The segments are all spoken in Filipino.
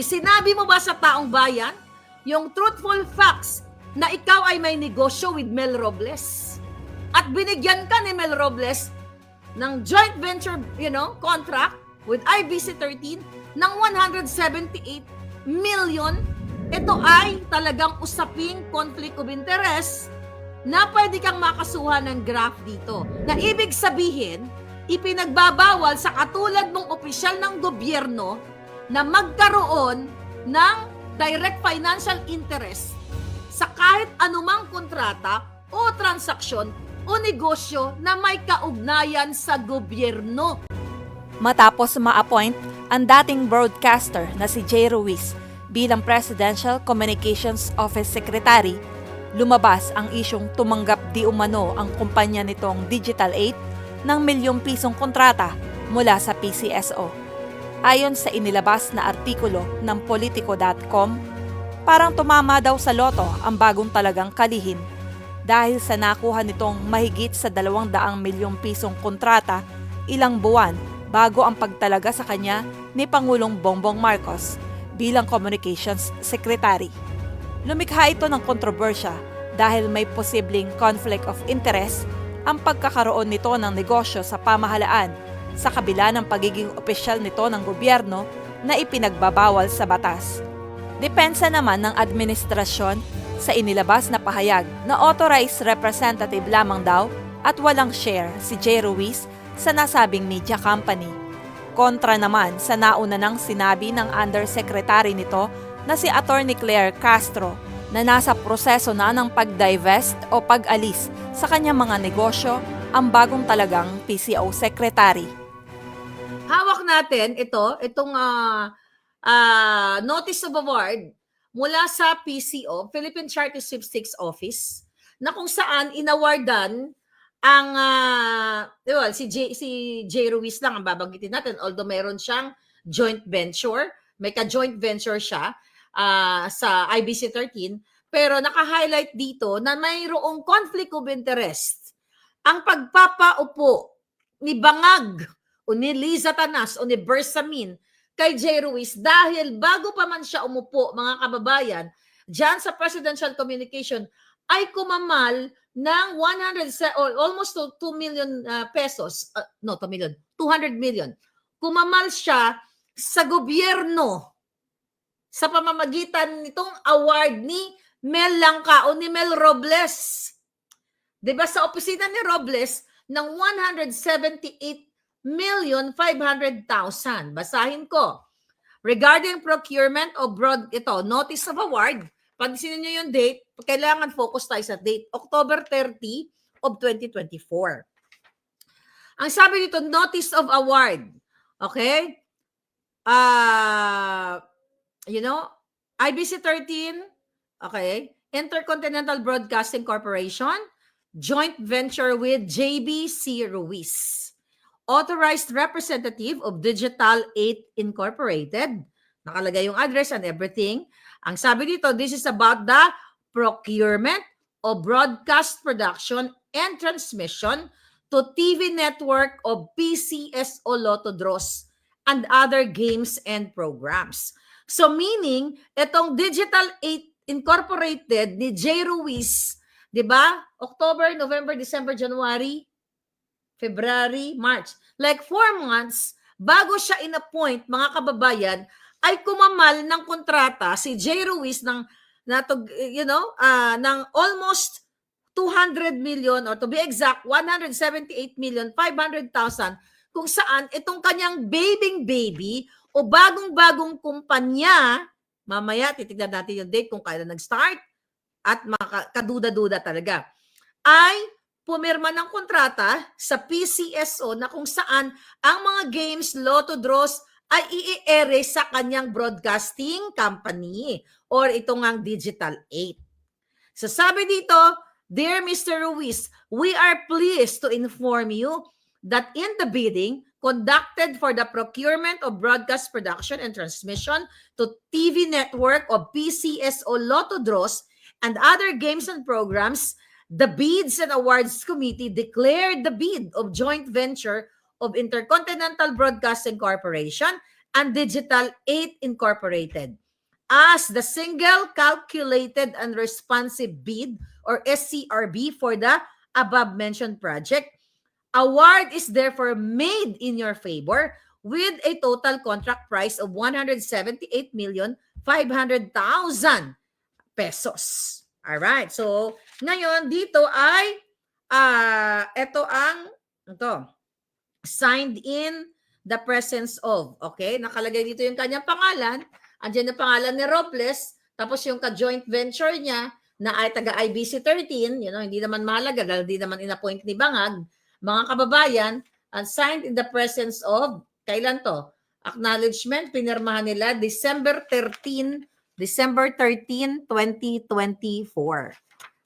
Ruiz, sinabi mo ba sa taong bayan yung truthful facts na ikaw ay may negosyo with Mel Robles? At binigyan ka ni Mel Robles ng joint venture, you know, contract with IBC 13 ng 178 million. Ito ay talagang usaping conflict of interest na pwede kang makasuhan ng graph dito. Na ibig sabihin, ipinagbabawal sa katulad mong opisyal ng gobyerno na magkaroon ng direct financial interest sa kahit anumang kontrata o transaksyon o negosyo na may kaugnayan sa gobyerno. Matapos ma-appoint ang dating broadcaster na si Jay Ruiz bilang Presidential Communications Office Secretary, lumabas ang isyong tumanggap di umano ang kumpanya nitong Digital 8 ng milyong pisong kontrata mula sa PCSO. Ayon sa inilabas na artikulo ng Politico.com, parang tumama daw sa loto ang bagong talagang kalihin dahil sa nakuha nitong mahigit sa 200 milyong pisong kontrata ilang buwan bago ang pagtalaga sa kanya ni Pangulong Bongbong Marcos bilang Communications Secretary. Lumikha ito ng kontrobersya dahil may posibleng conflict of interest ang pagkakaroon nito ng negosyo sa pamahalaan sa kabila ng pagiging opisyal nito ng gobyerno na ipinagbabawal sa batas. Depensa naman ng administrasyon sa inilabas na pahayag na authorized representative lamang daw at walang share si Jay Ruiz sa nasabing media company. Kontra naman sa nauna nang sinabi ng undersecretary nito na si Attorney Claire Castro na nasa proseso na ng pag-divest o pag-alis sa kanyang mga negosyo ang bagong talagang PCO secretary. Hawak natin ito, itong ah, ah, notice of award mula sa PCO, Philippine Charity Sweepstakes Office, na kung saan inawardan ang ah, well, si J, si J. Ruiz lang ang babanggitin natin although meron siyang joint venture, may ka-joint venture siya ah, sa IBC 13, pero naka-highlight dito na mayroong conflict of interest ang pagpapaupo ni Bangag o ni Liza Tanas o ni Bersamin kay J. Ruiz dahil bago pa man siya umupo, mga kababayan, dyan sa presidential communication, ay kumamal ng 100, se- or almost to 2 million uh, pesos, uh, no, 2 million, 200 million. Kumamal siya sa gobyerno sa pamamagitan nitong award ni Mel Langka o ni Mel Robles. 'Di ba sa opisina ni Robles ng 178 million 500,000. Basahin ko. Regarding procurement of broad ito, notice of award. Pansinin niyo yung date, kailangan focus tayo sa date, October 30 of 2024. Ang sabi dito, notice of award. Okay? Uh, you know, IBC 13, okay, Intercontinental Broadcasting Corporation, joint venture with JBC Ruiz. Authorized representative of Digital 8 Incorporated. Nakalagay yung address and everything. Ang sabi dito, this is about the procurement of broadcast production and transmission to TV network of PCSO Lotto Draws and other games and programs. So meaning, itong Digital 8 Incorporated ni J. Ruiz 'di ba? October, November, December, January, February, March. Like four months bago siya inappoint, mga kababayan, ay kumamal ng kontrata si J. Ruiz ng na to, you know, ah, ng almost 200 million or to be exact 178 million 500,000 kung saan itong kanyang babying baby o bagong-bagong kumpanya mamaya titignan natin yung date kung kailan nag-start at makaduda-duda talaga, ay pumirma ng kontrata sa PCSO na kung saan ang mga games, lotto draws ay i-ere sa kanyang broadcasting company or ito ngang Digital 8. So sabi dito, Dear Mr. Ruiz, we are pleased to inform you that in the bidding conducted for the procurement of broadcast production and transmission to TV network of PCSO Lotto Draws and other games and programs, the Bids and Awards Committee declared the bid of joint venture of Intercontinental Broadcasting Corporation and Digital 8 Incorporated as the single calculated and responsive bid or SCRB for the above mentioned project. Award is therefore made in your favor with a total contract price of 178,500,000 pesos. All right. So, ngayon dito ay ah ito ang ito signed in the presence of. Okay? Nakalagay dito yung kanyang pangalan. Andiyan yung pangalan ni Robles. Tapos yung ka-joint venture niya na ay taga IBC 13, you know, hindi naman mahalaga dahil hindi naman inappoint ni Bangag. Mga kababayan, and signed in the presence of, kailan to? Acknowledgement, pinirmahan nila December 13, December 13, 2024.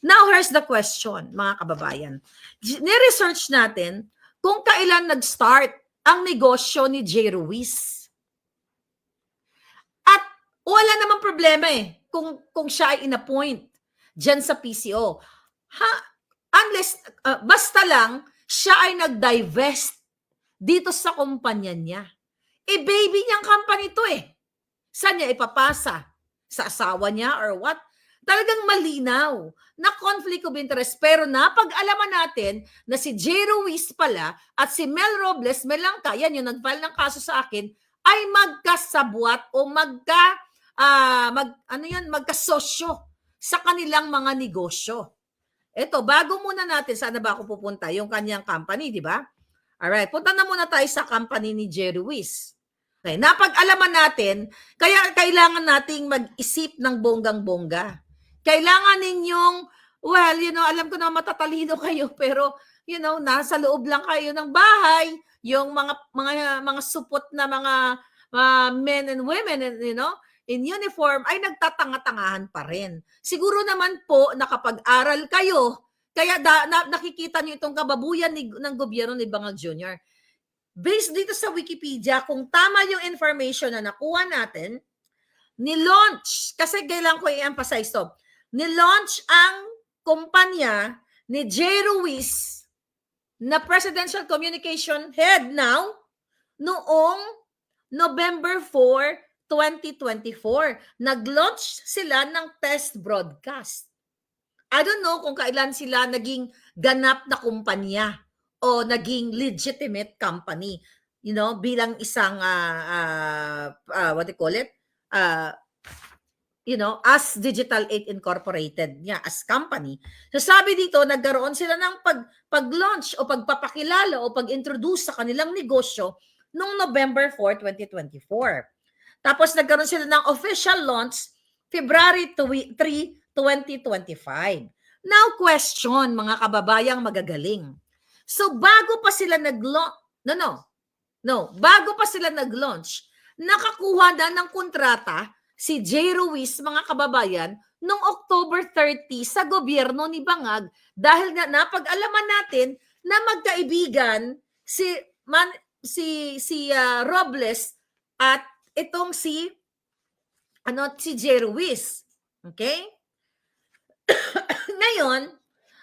Now, here's the question, mga kababayan. Ni-research natin kung kailan nag-start ang negosyo ni J. Ruiz. At wala namang problema eh kung, kung siya ay inappoint dyan sa PCO. Ha, unless, uh, basta lang, siya ay nag-divest dito sa kumpanya niya. Eh, baby niyang company to eh. Saan niya ipapasa? Sa asawa niya or what? Talagang malinaw na conflict of interest. Pero napag-alaman natin na si J. Ruiz pala at si Mel Robles Melangka, yan yung nag-file ng kaso sa akin, ay magkasabwat o magka, ah, mag, ano yan, magkasosyo sa kanilang mga negosyo. Ito, bago muna natin, saan na ba ako pupunta? Yung kanyang company, di ba? Alright, punta na muna tayo sa company ni Jerry Ruiz. Okay, napag-alaman natin, kaya kailangan nating mag-isip ng bonggang-bongga. Kailangan ninyong, well, you know, alam ko na matatalino kayo, pero, you know, nasa loob lang kayo ng bahay, yung mga mga mga supot na mga uh, men and women, and, you know, in uniform ay nagtatanga-tangahan pa rin. Siguro naman po nakapag-aral kayo, kaya da, na, nakikita niyo itong kababuyan ni, ng gobyerno ni Bangag Jr. Based dito sa Wikipedia, kung tama yung information na nakuha natin, ni-launch, kasi kailangan ko i-emphasize to, ni-launch ang kumpanya ni J. Ruiz na Presidential Communication Head now noong November 4, 2024. Nag-launch sila ng test broadcast. I don't know kung kailan sila naging ganap na kumpanya o naging legitimate company. You know, bilang isang, uh, uh, uh, what do you call it? Uh, you know, as Digital 8 Incorporated niya, as company. So sabi dito, nagkaroon sila ng pag, pag-launch o pagpapakilala o pag-introduce sa kanilang negosyo noong November 4, 2024. Tapos nagkaroon sila ng official launch February 3, 2025. Now question, mga kababayang magagaling. So bago pa sila nag-launch, no, no, no, bago pa sila nag-launch, nakakuha na ng kontrata si J. Ruiz, mga kababayan, noong October 30 sa gobyerno ni Bangag dahil nga napag-alaman natin na magkaibigan si man, si si uh, Robles at itong si ano si J. Ruiz. Okay? Ngayon,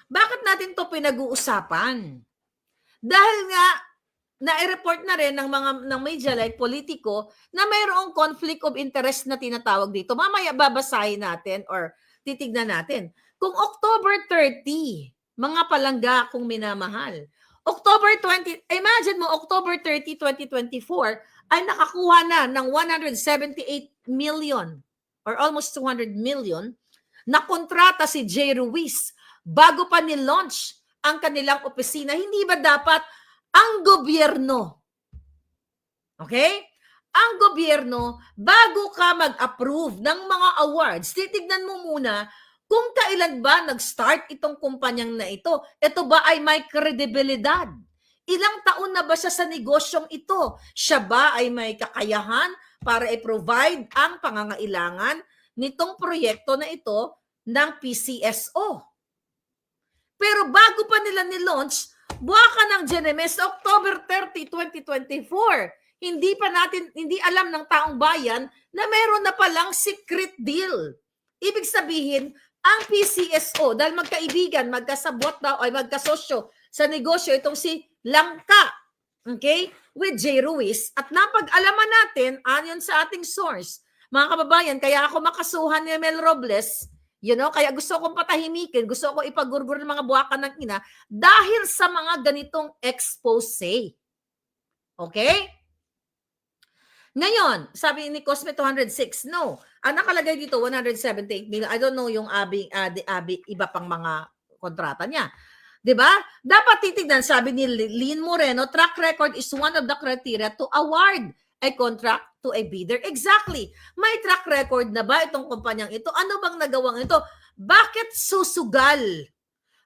bakit natin to pinag-uusapan? Dahil nga na-report na rin ng mga ng media like politiko na mayroong conflict of interest na tinatawag dito. Mamaya babasahin natin or titignan natin. Kung October 30, mga palangga kung minamahal. October 20, imagine mo October 30, 2024 ay nakakuha na ng 178 million or almost 200 million na kontrata si J. Ruiz bago pa ni-launch ang kanilang opisina. Hindi ba dapat ang gobyerno, okay? Ang gobyerno, bago ka mag-approve ng mga awards, titignan mo muna kung kailan ba nag-start itong kumpanyang na ito. Ito ba ay may kredibilidad? Ilang taon na ba siya sa negosyong ito? Siya ba ay may kakayahan para i-provide ang pangangailangan nitong proyekto na ito ng PCSO? Pero bago pa nila ni-launch, buwa ka ng GNMS October 30, 2024. Hindi pa natin, hindi alam ng taong bayan na meron na palang secret deal. Ibig sabihin, ang PCSO, dahil magkaibigan, magkasabot daw, ay magkasosyo sa negosyo, itong si Langka, Okay? With J. Ruiz. At napag-alaman natin, ayon sa ating source, mga kababayan, kaya ako makasuhan ni Mel Robles, you know, kaya gusto kong patahimikin, gusto ko ipagurgur ng mga buwakan ng ina dahil sa mga ganitong expose. Okay? Ngayon, sabi ni Cosme 206, no. Ang nakalagay dito, 178 million. I don't know yung abi, ah, di- abi, iba pang mga kontrata niya. 'Di ba? Dapat titignan, sabi ni Lynn Moreno, track record is one of the criteria to award a contract to a bidder. Exactly. May track record na ba itong kumpanyang ito? Ano bang nagawang ito? Bakit susugal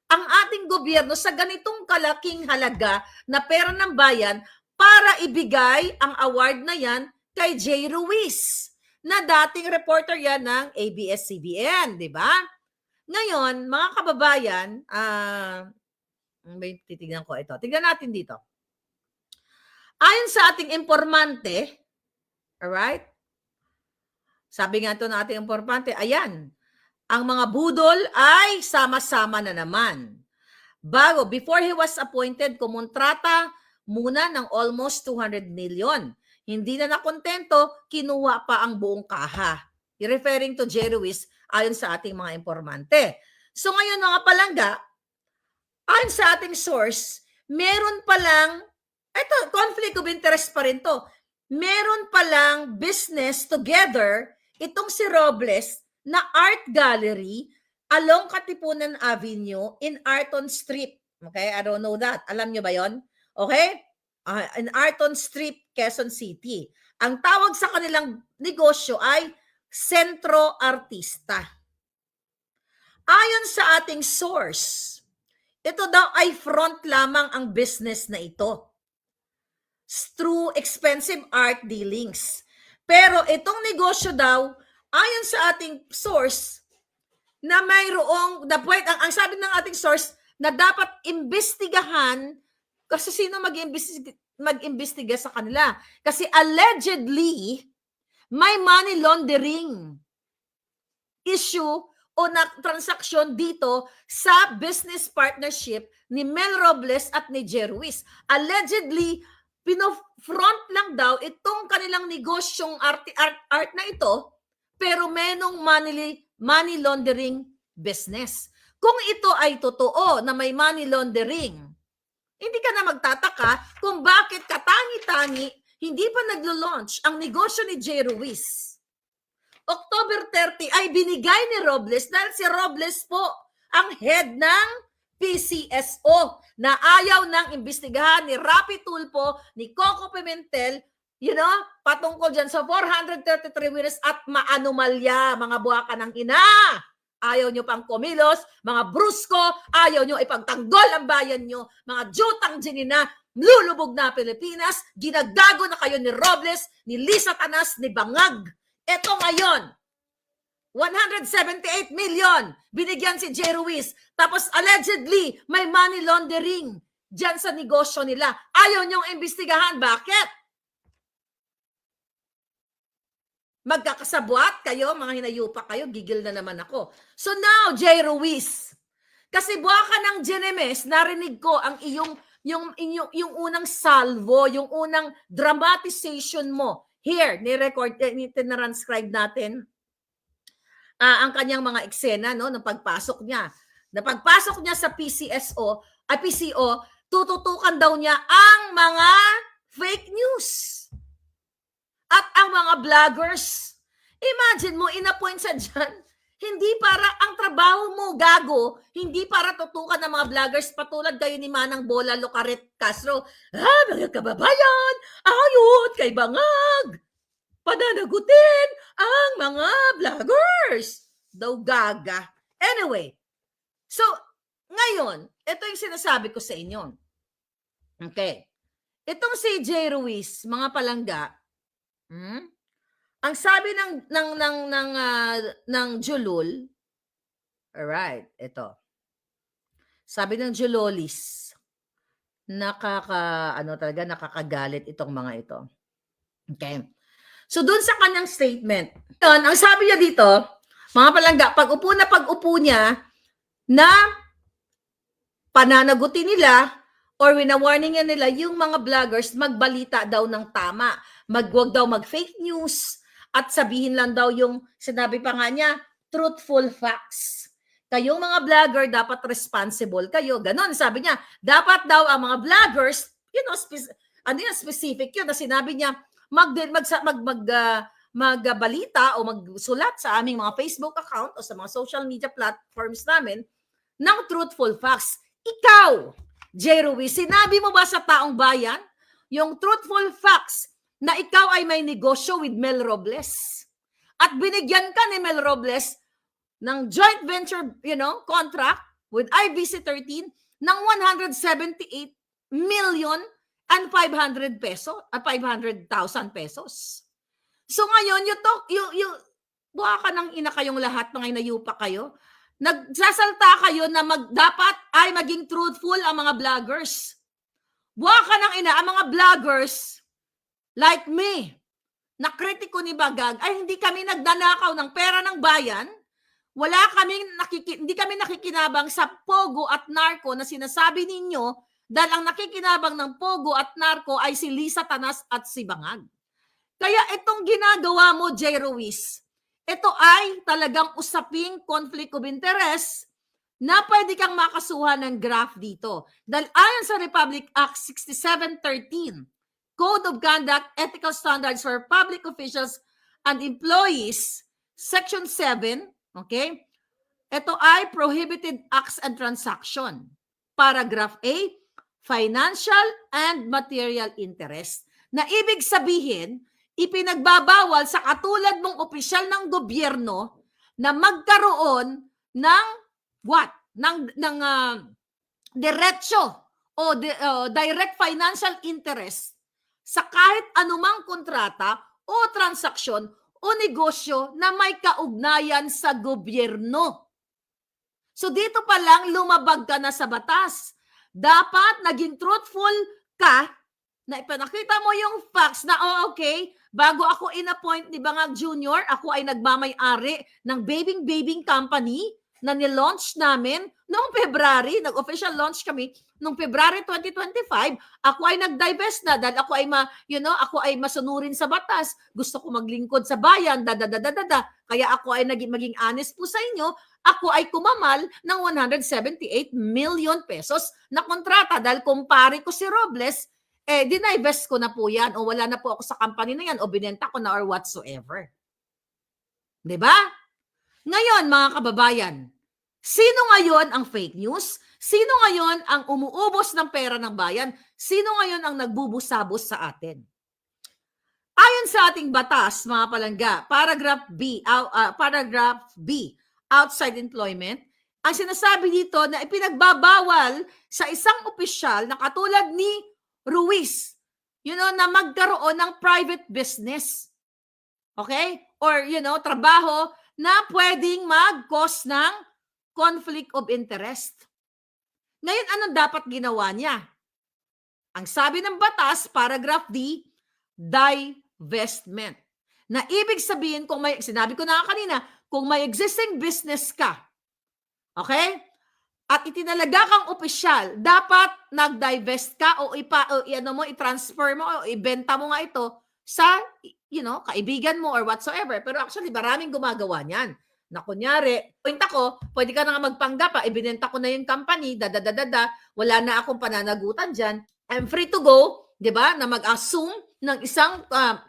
ang ating gobyerno sa ganitong kalaking halaga na pera ng bayan para ibigay ang award na yan kay Jay Ruiz na dating reporter yan ng ABS-CBN, di ba? Ngayon, mga kababayan, ah may titignan ko ito. Tignan natin dito. Ayon sa ating informante, alright? Sabi nga ito ng ating informante, ayan, ang mga budol ay sama-sama na naman. Bago, before he was appointed, kumontrata muna ng almost 200 million. Hindi na nakontento, kinuha pa ang buong kaha. Referring to Jerry Ruiz, ayon sa ating mga informante. So ngayon mga palangga, ayon sa ating source, meron palang, eto, conflict of interest pa rin to. Meron palang business together itong si Robles na art gallery along Katipunan Avenue in Arton Street. Okay, I don't know that. Alam nyo ba yon? Okay? Ah, in Arton Street, Quezon City. Ang tawag sa kanilang negosyo ay Sentro Artista. Ayon sa ating source, ito daw ay front lamang ang business na ito. Through expensive art dealings. Pero itong negosyo daw, ayon sa ating source, na mayroong, the point, ang, ang sabi ng ating source, na dapat imbestigahan kasi sino mag-imbestiga sa kanila. Kasi allegedly, may money laundering issue o na transaksyon dito sa business partnership ni Mel Robles at ni Jerwis. Allegedly, pino-front lang daw itong kanilang negosyong art, art, art na ito, pero menong money, money laundering business. Kung ito ay totoo na may money laundering, hindi ka na magtataka kung bakit katangi-tangi hindi pa naglo-launch ang negosyo ni J. Ruiz. October 30 ay binigay ni Robles dahil si Robles po ang head ng PCSO na ayaw nang imbestigahan ni Rapi Tulpo, ni Coco Pimentel, you know, patungkol dyan sa 433 winners at maanumalya, mga buwaka ng ina. Ayaw nyo pang kumilos, mga brusko, ayaw nyo ipagtanggol ang bayan nyo, mga jutang ginina, lulubog na Pilipinas, ginagago na kayo ni Robles, ni Lisa Tanas, ni Bangag. Ito ngayon, 178 million binigyan si J. Ruiz. Tapos allegedly, may money laundering dyan sa negosyo nila. Ayaw niyong imbestigahan. Bakit? Magkakasabwat kayo, mga hinayupa kayo, gigil na naman ako. So now, J. Ruiz, kasi buwa ka ng Genemes, narinig ko ang iyong yung, yung, yung unang salvo, yung unang dramatization mo. Here, ni-record, eh, ni-transcribe natin ah, ang kanyang mga eksena no, ng pagpasok niya. Na pagpasok niya sa PCSO, ay PCO, tututukan daw niya ang mga fake news. At ang mga vloggers. Imagine mo, inappoint sa dyan. Hindi para ang trabaho mo, gago, hindi para tutukan ng mga vloggers patulad kayo ni Manang Bola Locaret Castro. Ah, mga kababayan, ayot kay Bangag. Pananagutin ang mga vloggers. Daw gaga. Anyway, so, ngayon, ito yung sinasabi ko sa inyo. Okay. Itong si J. Ruiz, mga palangga, hmm? ang sabi ng ng ng ng ah, ng Julul, alright, ito. Sabi ng Julolis, nakaka ano talaga nakakagalit itong mga ito. Okay. So doon sa kanyang statement, yun, ang sabi niya dito, mga palangga, pag upo na pag upo niya na pananagutin nila or wina-warning nila yung mga vloggers magbalita daw ng tama. Magwag daw mag-fake news at sabihin lang daw yung sinabi pa nga niya, truthful facts. Kayong mga vlogger dapat responsible kayo. Ganon, sabi niya. Dapat daw ang mga vloggers, you know, ano yan, specific yun na sinabi niya, mag, mag, mag, mag, ah, magbalita o magsulat sa aming mga Facebook account o sa mga social media platforms namin ng truthful facts. Ikaw, J. Ruiz, sinabi mo ba sa taong bayan yung truthful facts na ikaw ay may negosyo with Mel Robles? At binigyan ka ni Mel Robles ng joint venture, you know, contract with IBC 13 ng 178 million and 500 peso at 500,000 pesos. So ngayon, you talk, you, you, buha ka ng ina kayong lahat, mga inayupa kayo. Nagsasalta kayo na mag, dapat ay maging truthful ang mga vloggers. Buha ka ng ina, ang mga vloggers, like me, na kritiko ni Bagag, ay hindi kami nagdanakaw ng pera ng bayan, wala kaming nakiki, hindi kami nakikinabang sa Pogo at Narco na sinasabi ninyo dahil ang nakikinabang ng Pogo at Narco ay si Lisa Tanas at si Bangag. Kaya itong ginagawa mo, J. Ruiz, ito ay talagang usaping conflict of interest na pwede kang makasuha ng graph dito. Dahil ayon sa Republic Act 6713, Code of Conduct, Ethical Standards for Public Officials and Employees, Section 7, okay? Ito ay Prohibited Acts and Transaction. Paragraph A, Financial and Material Interest. Na ibig sabihin, ipinagbabawal sa katulad mong opisyal ng gobyerno na magkaroon ng what? Ng, ng ah, diretso o di- oh, direct financial interest sa kahit anumang kontrata o transaksyon o negosyo na may kaugnayan sa gobyerno. So dito pa lang lumabag ka na sa batas. Dapat naging truthful ka na ipinakita mo yung facts na, oh okay, bago ako in-appoint ni Bangag Jr., ako ay nagmamay-ari ng babing-babing company na nilaunch namin noong February, nag-official launch kami noong February 2025, ako ay nag-divest na dahil ako ay ma, you know, ako ay masunurin sa batas. Gusto ko maglingkod sa bayan, da da da da da. da. Kaya ako ay naging maging honest po sa inyo, ako ay kumamal ng 178 million pesos na kontrata dahil kumpare ko si Robles, eh, dinivest ko na po yan o wala na po ako sa company na yan o binenta ko na or whatsoever. ba? Ngayon, mga kababayan, sino ngayon ang fake news? Sino ngayon ang umuubos ng pera ng bayan? Sino ngayon ang nagbubusabos sa atin? Ayon sa ating batas, mga palangga, paragraph B, uh, uh, paragraph B, outside employment, ang sinasabi dito na ipinagbabawal sa isang opisyal na katulad ni Ruiz, you know, na magkaroon ng private business. Okay? Or, you know, trabaho na pwedeng mag-cause ng conflict of interest. Ngayon, anong dapat ginawa niya? Ang sabi ng batas, paragraph D, divestment. Na ibig sabihin, kung may, sinabi ko na kanina, kung may existing business ka, okay? At itinalaga kang opisyal, dapat nag-divest ka o ipa o ano mo i-transfer mo o ibenta mo nga ito sa you know, kaibigan mo or whatsoever. Pero actually, maraming gumagawa niyan. Na kunyari, point ako, pwede ka na nga magpanggap, pa, ibinenta ko na yung company, da da da da da, wala na akong pananagutan diyan. I'm free to go, 'di ba? Na mag-assume ng isang ah,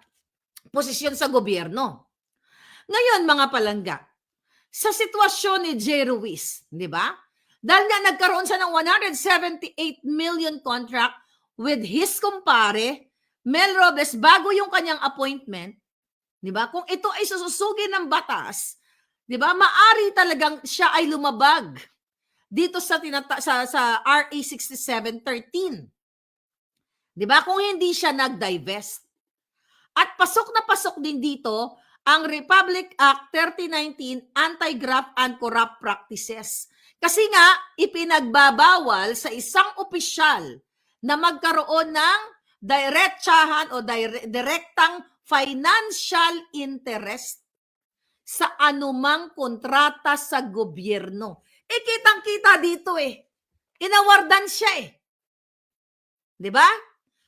posisyon sa gobyerno. Ngayon, mga palangga, sa sitwasyon ni J. Ruiz, 'di ba? Dahil nga nagkaroon siya ng 178 million contract with his kumpare, Mel Robles, bago yung kanyang appointment, di ba? Kung ito ay sususugin ng batas, di ba? Maari talagang siya ay lumabag dito sa tinata sa sa RA 6713. Di ba? Kung hindi siya nag-divest. At pasok na pasok din dito ang Republic Act 3019 Anti-Graft and Corrupt Practices. Kasi nga, ipinagbabawal sa isang opisyal na magkaroon ng diretsahan o dire- direktang financial interest sa anumang kontrata sa gobyerno. Eh, kitang-kita dito eh. Inawardan siya eh. 'Di ba?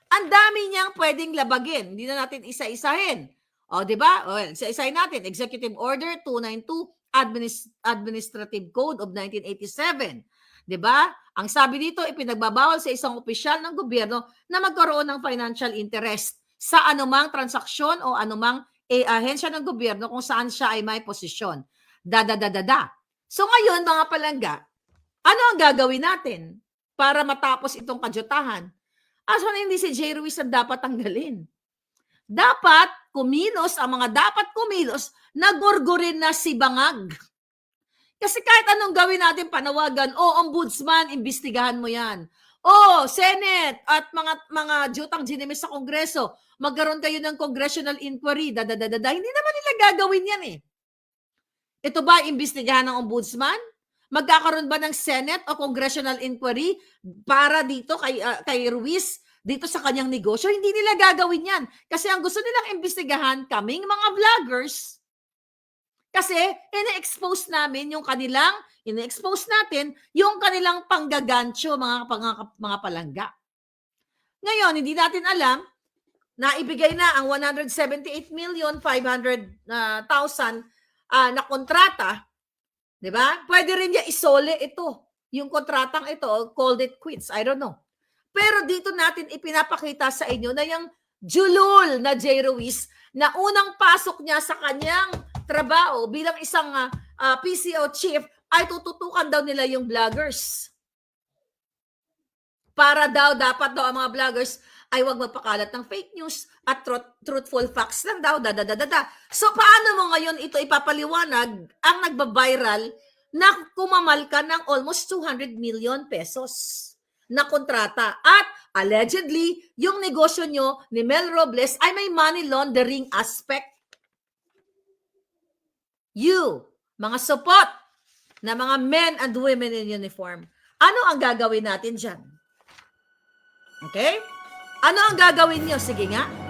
Ang dami niyang pwedeng labagin. Hindi na natin isa-isahin. O, 'di ba? O, isa-isahin natin. Executive Order 292, Adminis- Administrative Code of 1987. 'Di ba? Ang sabi dito, ipinagbabawal sa isang opisyal ng gobyerno na magkaroon ng financial interest sa anumang transaksyon o anumang eh, ahensya ng gobyerno kung saan siya ay may posisyon. Da-da-da-da-da. So ngayon, mga palangga, ano ang gagawin natin para matapos itong kadyutahan? Aso na hindi si J. Ruiz ang dapat tanggalin. Dapat kumilos ang mga dapat kumilos na gurgurin na si Bangag. Kasi kahit anong gawin natin panawagan, o ombudsman, imbestigahan mo yan. O Senate at mga mga jutang ginimis sa Kongreso, magkaroon kayo ng congressional inquiry, dadadadada. Hindi naman nila gagawin yan eh. Ito ba imbestigahan ng ombudsman? Magkakaroon ba ng Senate o congressional inquiry para dito kay ah, kay Ruiz dito sa kanyang negosyo? Hindi nila gagawin 'yan kasi ang gusto nilang imbestigahan kaming mga vloggers. Kasi ine-expose namin yung kanilang ine-expose natin yung kanilang panggagancho mga mga, mga palangga. Ngayon, hindi natin alam na ibigay na ang 178 million 500 ah, thousand ah, na kontrata 'Di ba? Pwede rin niya isole ito. Yung kontratang ito, called it quits. I don't know. Pero dito natin ipinapakita sa inyo na yung julul na J. Ruiz na unang pasok niya sa kanyang trabaho bilang isang ah, ah, PCO chief ay tututukan daw nila yung vloggers. Para daw, dapat daw ang mga vloggers ay wag magpakalat ng fake news at truth- truthful facts lang daw, dadadadada. So paano mo ngayon ito ipapaliwanag ang nagba-viral na kumamal ka ng almost 200 million pesos na kontrata at allegedly yung negosyo nyo ni Mel Robles ay may money laundering aspect. You, mga support na mga men and women in uniform, ano ang gagawin natin dyan? Okay? Ano ang gagawin nyo? Sige nga.